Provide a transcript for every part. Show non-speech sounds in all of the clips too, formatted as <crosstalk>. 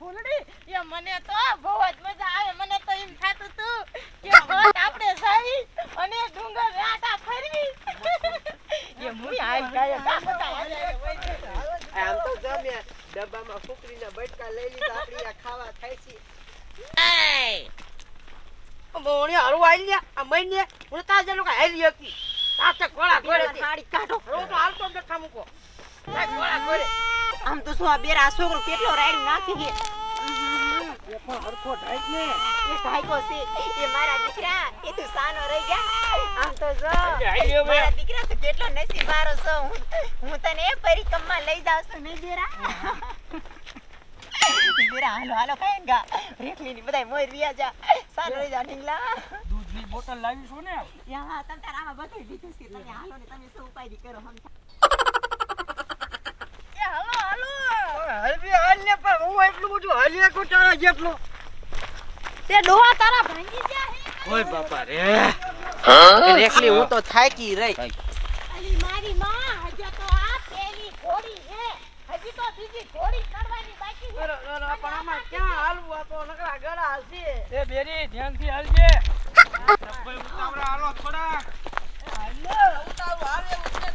ફૂલડી? એ મને તો બહુ જ મજા આવે. મને તો એમ થાતું તું કે <laughs> હોત આપણે જઈ અને ડુંગર રાટા ફરવી. <laughs> એ હું આઈ ગાય. કા બતા આમ તો જમે ડબ્બામાં ફૂકરીના બટકા લઈ લીધા. આપણી આ ખાવા થાય છે. મોણે હરવા આઈ લ્યા. આ મહિને હું તાજે લોકો હાલી હતી તાતે કોળા ગોળે પેલા કાઢો. હું તો હાલતો જ કોળા આમ તો શું આ બેરા આ છોકરો કેટલો રાઈડ નાખી દે એ પણ હરખો ઢાઈ ને એ ભાઈકો છે એ મારા દીકરા એ તું સાનો રહી ગયા. આમ તો જો મારા દીકરા તો કેટલો નસીબવાળો છો. હું હું તને પરિક્રમમાં લઈ જાઉં છું નહીં બેરા? બેરા હાલો હાલો ખાઈ ગા. રેખલી ની બધાય મોર રિયા જા. સાનો રહી જા ઢીંગલા. દૂધની બોટલ લાવી છું ને યા તમ તાર આમાં બધું દીધું છે. તમે હાલો ને તમે શું ઉપાય કરો એ હાલો હાલો હલવી હાલ ને પણ હું એટલું બધું હાલ્યા કો તારા જેટલો. તે ડોહા તારા ભાંગી ગયા હે? ઓય બાપા રે. રેખલી હું તો થાકી રહી. અલી મારી માં હજી તો આ પેલી ઘોડી છે હજી તો બીજી ઘોડી ચડવાની બાકી છે. પણ આમાં ક્યાં હાલવું? આ તો નકરા ગળા હશે. એ બેરી ધ્યાનથી હાલજે. <laughs> હાલો ઉતારું હાલે એવું છે.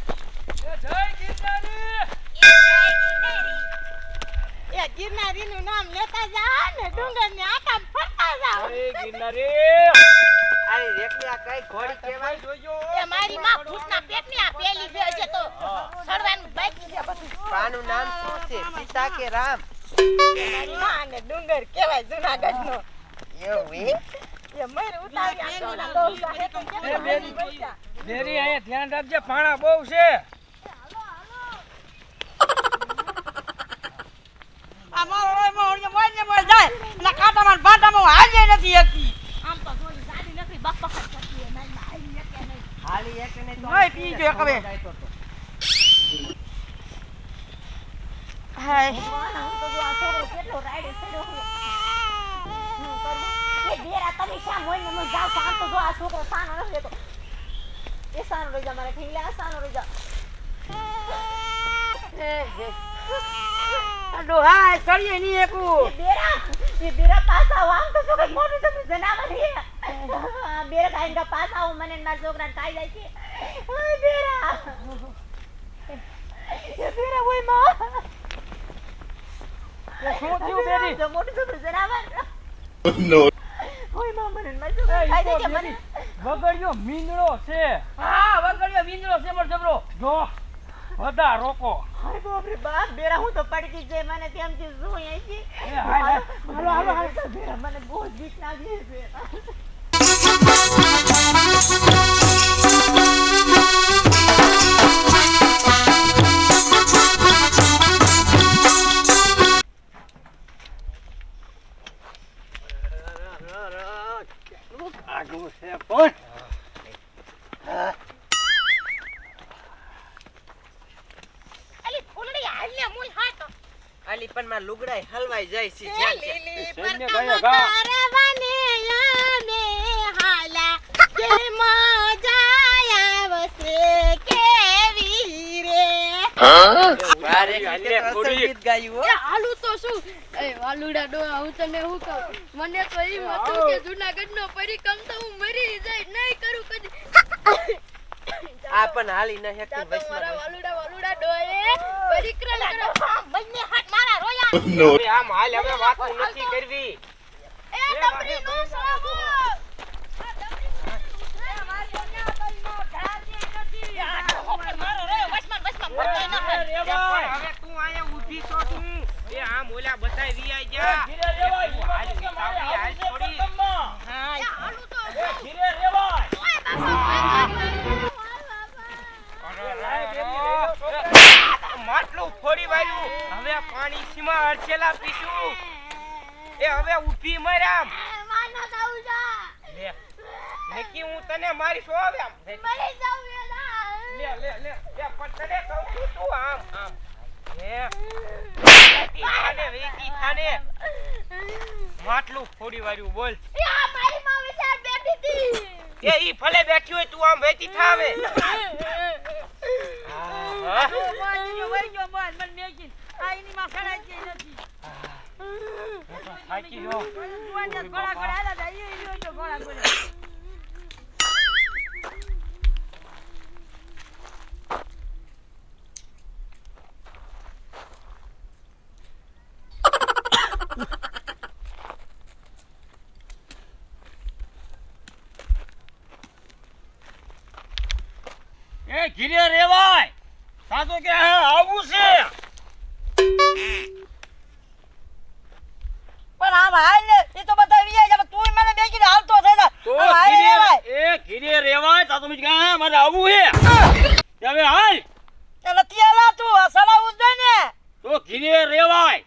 એ જય ગિરનારી એ ગિરનારી નું નામ લેતા જા ને ડુંગર ને આટા ફરતા જાઓ. અરે ગિરનારી! અરે રેકલી આ કઈ ઘોડી કેવાય જોજો. એ મારી માં ભૂતના પેટની આ પેલી છે હજી તો સડવાનું બાકી છે બધું. પાનું નામ શું છે? સીતા કે રામ? મારી માં ને ડુંગર કેવાય જુનાગઢ નો એવું એ એ મર ઉતારી જાહે તો બેરી અહીંયા ધ્યાન રાખજે પાણા બહુ છે. આ મારો જાય કાંટામાં બાટામાં હાલે નથી હતી આમ તો થોડી જાડી નથી કરતી હોય નાઈ એક નહીં હાલી એક ને તો નહીં પી જો એક હાય તો જો આ છોકરો કેટલો રાયડે સડ્યો છે. એ બેરા તમે શા મોઈને મોય જાઓ છો? આમ તો જો આ છોકરો સાનો નથી રહેતો. એ સાનો રહી જા મારા ઠીંગલા, સાનો રહી જા. ડોહા કરીએ નહીં એકું બેરા, એ બેરા આવો. આમ તો શું કંઈક મોટું જબરું જનાવર છે. આ બેરા ખાઈને કા પાછા આવો, મને ને મારા છોકરાને ખાઈ જાય છે. આ બેરા. એ બેરા, ઓયમાં. શું થયું બેરી જો મોટું જબરું જનાવર. No. ઓયમાં, મને મારા એ ખાઈ જાય છે. મને- બેરી મીંદડો છે હા વગડ્યો મીંદડો છે મોર જો બધા રોકો હાય બાપ રે બાપ, બેરા હું તો પડકી જ મને તેમથી શું અહીંથી? એ હાય. હાલો, હાલો, હાલો, બેરા, મને બહુ બીક લાગે છે, બેરા. આગું છે પણ હલવાઈ જાય છે. લીલી હાલા, કે મજા આવશે કેવી રે. તો શું? વાલુડા હું તને કહું? મને તો એમ હતું કે જુનાગઢનો પરિક્રમ તો હું મરી જાય નહીં કરું કદી. આ પણ હાલી ન હેકી ત્યાં તો વચમાં મારા વચમાં. વાલુડા વાલુડા પરિક્રમ કરો. બંને હાથ <laughs> હવે આમ હાલ હવે વાતો નથી કરવી એ દમડી નો. આ નો. આ ને ન. હવે તું આયા ઊભી છો તું એ આમ ઓલા બધા વીઆઈ જા હાલ વખતે મારે હાલ હાલવું છે થોડી. પ્રથમમાં. હા એ હાલું તો એ ધીરે રેવાય. ઓય બાપા, ઓય બાપા. માટલું ફોડી વાળ્યું હવે પાણી સીમા અડસેલા પીશું એ હવે ઊભી મર આમ માનો જાઉં જા. લે નક્કી હું તને મારી શું હવે આમ મરી જાઉં લે લે લે લે પણ તને કહું છું તું આમ આમ માટલું ફોડી વાર્યું બોલ મારી માં વિચાર બેઠી હતી. એ ઈ ભલે બેઠી હોય તું આમ વેતી થાવે હા મોય મને મેકીને આ એની માં ખડાઈ થાકી ગયો ગોળા ગોળા હાલા હતા, ઈ ઈ તો કે હા આવું છે. આમ હાલ ને તો બધા વિયા જાય, પણ મને બેકીને હાલતો થઈ જા. તો ઘીરે રેવાય. એ ઘીરે રેવાય સાચું મેં કીધું, મારે આવું છે. હવે હાલ. એ નથી હાલા તું, ને. તો ઘીરે રેવાય.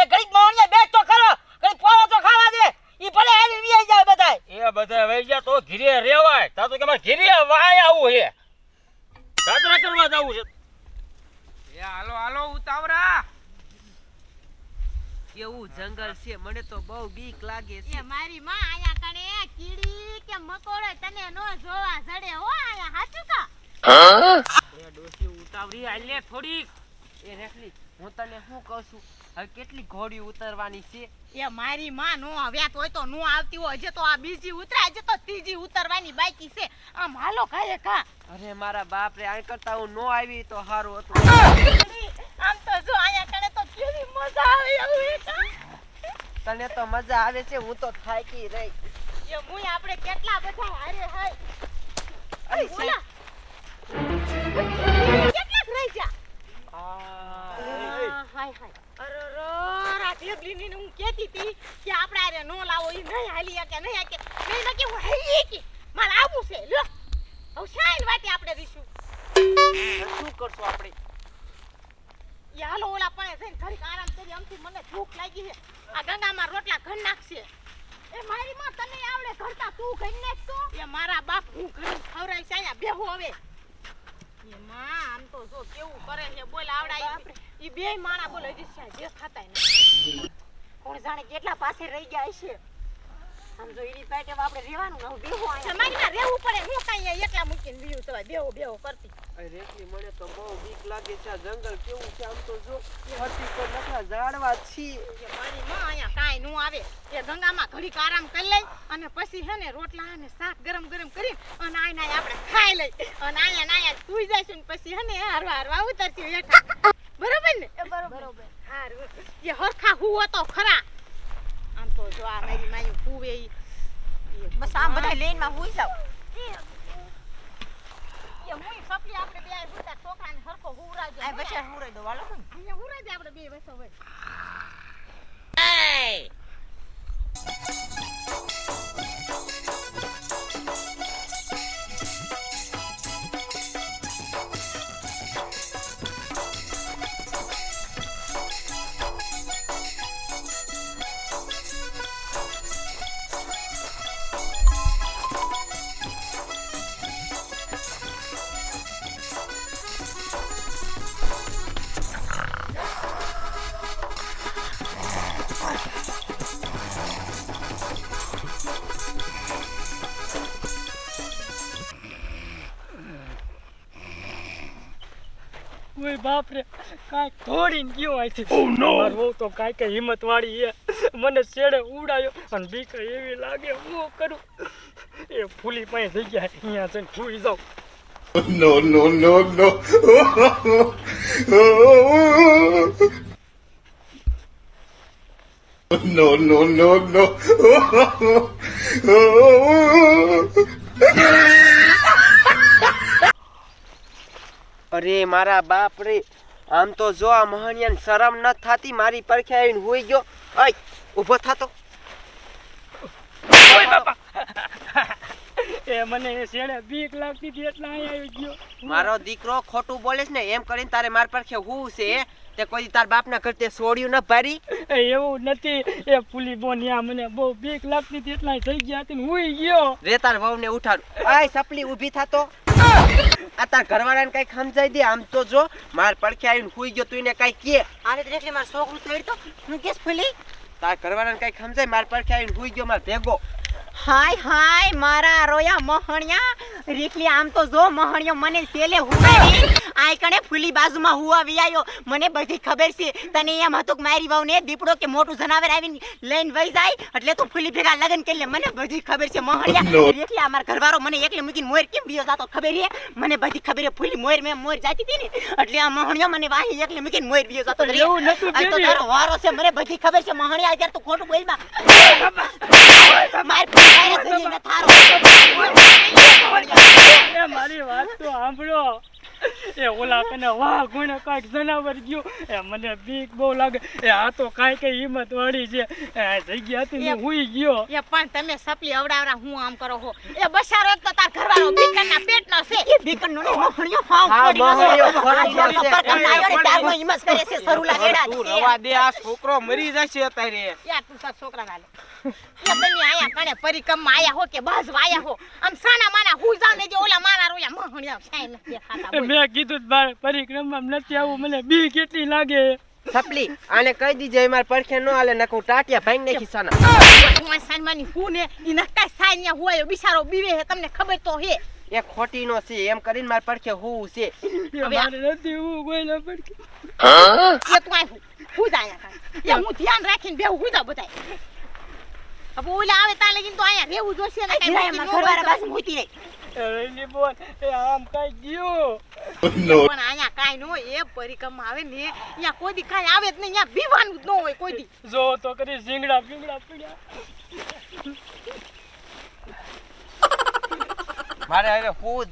એ ઘડીક મોહણીયા બેસ તો ખરો, ઘડીક પોળો તો ખાવા દે. ઈ ભલે હાલીને વિયા જાય બધાય. એ બધા ગયા તો ઘીરે રેવાય. સાચું કે મારે ઘીરે વાય આવું છે. જાત્રા કરવા જવું છે. એ હાલો હાલો ઉતાવળા. કેવું જંગલ છે? મને તો બહુ બીક લાગે એ મારી માં આયા કણે કીડી કે મકોડો તને નો જોવા જડે હો આયા હાચું કા એ ડોસી ઉતાવરી આલે થોડીક. એ રેખલી હું તને શું કહું છું? હવે કેટલી ઘોડી ઉતરવાની છે? એ મારી માં નો આવ્યા હોય તો નો આવતી હોય હજી તો આ બીજી ઉતરાય હજી તો ત્રીજી ઉતરવાની બાકી છે. આમ હાલો ખાય ખા. અરે મારા બાપ રે આ કરતા હું નો આવી તો સારું હતું. આમ તો મજા આવે એવું હે તને તો મજા આવે છે હું તો થાકી રહી. એ મુય આપણે કેટલા બધા હારે હાય. અરે ઓલા કેટલાક રહી જા. હાય હાય. અરે રો રા ઢેબલીની હું કહેતી હતી કે આપણે આરે નો લાવો ઈ નહીં હાલી કે નહીં કે નહીં કે હું હાલી કે મારે આવું છે લો હવે શાઈન વાટે આપણે રીશું શું કરશું આપણે? ઈ હાલો ઓલા પાસે જઈને ઘડીક આરામ કરી આમથી મને ભૂખ લાગી છે. આ ગંગામાં રોટલા ઘર નાખશે. એ મારી માં તને આવડે ઘરતા તું ઘર નાખતો એ મારા બાપ હું ઘર ખવરાઈ છે અહીંયા બેહો હવે. એ માં આમ તો જો કેવું કરે છે બોલ આવડાય ઈ બે માણા બોલ હજી જે ખાતા કોણ જાણે કેટલા પાસે રહી ગયા છે આમ જો ઈની પેટે આપણે રહેવાનું ને બેહો અહીંયા. માં રહેવું પડે હું કાંઈ એકલા મૂકીને બીયું તવાય બેહો બેહો કરતી અરે મને તો બહુ બીક લાગે છે આ જંગલ કેવું છે આમ તો જો ફરતી પર ઝાડવા છીએ. મારી માં અહીંયા કાંઈ નું આવે. એ ગંગામાં ઘડીક આરામ કરી લઈ અને પછી હે ને રોટલા અને શાક ગરમ ગરમ કરી અને નાય આપણે ખાઈ લઈ. અને અહીંયા ને અહીંયા સુઈ જઈશું ને પછી હે ને હારવા હારવા ઉતરશું હેઠા બરોબર ને? બરોબર. હારું. એ હરખા હુવો તો ખરા. તો જો આ મારી માયું હુવે ઈ બસ આમ બધા લેનમાં હુઈ જાવ. એ મુઈ સપલી આપણે બે હુતા છોકરાને હરખો હુવરાજો આ બચાર હુરાઈ દો, વાલો. અહીંયા હુવરાજે આપણે બે વસો હોય ઓય બાપ રે કાંઈક તોડીને ગયો અહીંથી મારો તો કાંઈ કઈ હિંમત વાળી એ મને છેડે ઉડાયો અને બીક એવી લાગે હું કરું? એ ફૂલી પાસે થઈ ગયા અહીંયા જઈને ફૂઈ જાઉં. No, no, no, no. no, no, no, no. અરે મારા બાપ રે. આમ તો જો આ મહણિયાને શરમ ન થતી, મારી પરખે આવીને હોઈ ગયો. અય ઊભો થાતો એ મને શેડે બીક લાગતી હતી એટલે અહીં આવી ગયો. મારો દીકરો ખોટું બોલે છે ને એમ કરીને તારે માર પરખે હું છે? તે કોઈ તાર બાપના કરતે છોડ્યું ન ભરી? એવું નથી. એ ફૂલી બોનિયા મને બહુ બીક લાગતી હતી એટલે થઈ ગયા હતી હું ગયો. રે તાર વહુને ઉઠાડ. આય સપલી ઊભી થાતો. આ તાર ઘરવાળાને કઈ સમજાઈ દે. આમ તો જો માર પડખે આવીને હુઈ ગયો તું એને કઈ કે. આને તો રેખલી મારું છોકરું તોડી તો. હું કેસ ફૂલી? તાર ઘરવાળાને કઈ સમજાય? માર પડખે આવીને હુઈ ગયો માર ભેગો. હાય હાય મારા રોયા મહણિયા. રીખલી આમ તો જો મહણિયો મને સેલે આય કણે ફૂલી બાજુમાં હુવા વિયાયો મને બધી ખબર છે. તને એમ હતું કે મારી વહુને દીપડો કે મોટું જનાવર આવીને લઈને વહી જાય એટલે તું ફૂલી ભેગા લગન કરી લે. મને બધી ખબર છે મહણિયા. રીખલી અમાર ઘરવાળો મને એકલી મૂકીને મોર કેમ બીયો જાતો ખબર છે મને બધી ખબર છે ફૂલી મોર મેં મોર જાતી હતી ને એટલે આ મહણિયો મને વાહી એકલી મૂકીને મોર બીયો જાતો રે આ તો તારો વારો છે મને બધી ખબર છે મહણિયા અત્યારે તું ખોટું બોલમાં. માર વાત તો સાંભળો. એ ઓલા કને વાહ ગુણે કાંઈક જનાવર ગયો. એ મને બીક બહુ લાગે. એ આ તો કાંઈ કઈ હિંમત વાળી છે. એ જગ્યા હતી હું હુઈ ગયો. એ પણ તમે સપલી અવડાવરા હું આમ કરો હો. એ બસારો તો તાર ઘરવાળો બીકરના પેટનો છે. એ બીકનનો ને મોહણિયો ફાવ પડી ગયો. કરે છે સરુલા વેડા તું રવા દે આ છોકરો મરી જશે અત્યારે. યાર તું સા છોકરા ના લે એ બની આયા કણે પરિક્રમમાં આયા હો કે બાજ વાયા હો. આમ સાના માના હું જાવ ને જે ઓલા મારા રોયા મોહણિયા સાઈ નથી ખાતા મેં કીધું બાર મારે પરિક્રમામાં નથી આવું મને બી કેટલી લાગે. સપલી આને કહી દીજે માર પરખે ન આલે નકું ટાટિયા ભાઈ નાખી સાના હું આ સાનમાની હું ને? ઈ નકાય સાન્યા હોય બિચારો બીવે હે તમને ખબર તો હે એ ખોટી નો છે એમ કરીને માર પડખે હું છે. મારે નથી હું કોઈ પડકે એ તું આય હું જાય એ હું ધ્યાન રાખીને બેહું હું જા બધાય. હવે ઓલા આવે તા લગીન તો આયા રહેવું જોશે ને કાંઈ મૂકી ન હોય રેલી બોલ એ આમ કઈ ગયું પણ અહીંયા કાઈ ન હોય એ પરિક્રમા આવે ને અહીંયા કોઈ દી કાંઈ આવે જ નહીં અહીંયા બીવાનું જ ન હોય કોઈ દી. જો તો કરી ઝીંગડા પીંગડા પીડા મારે હવે હું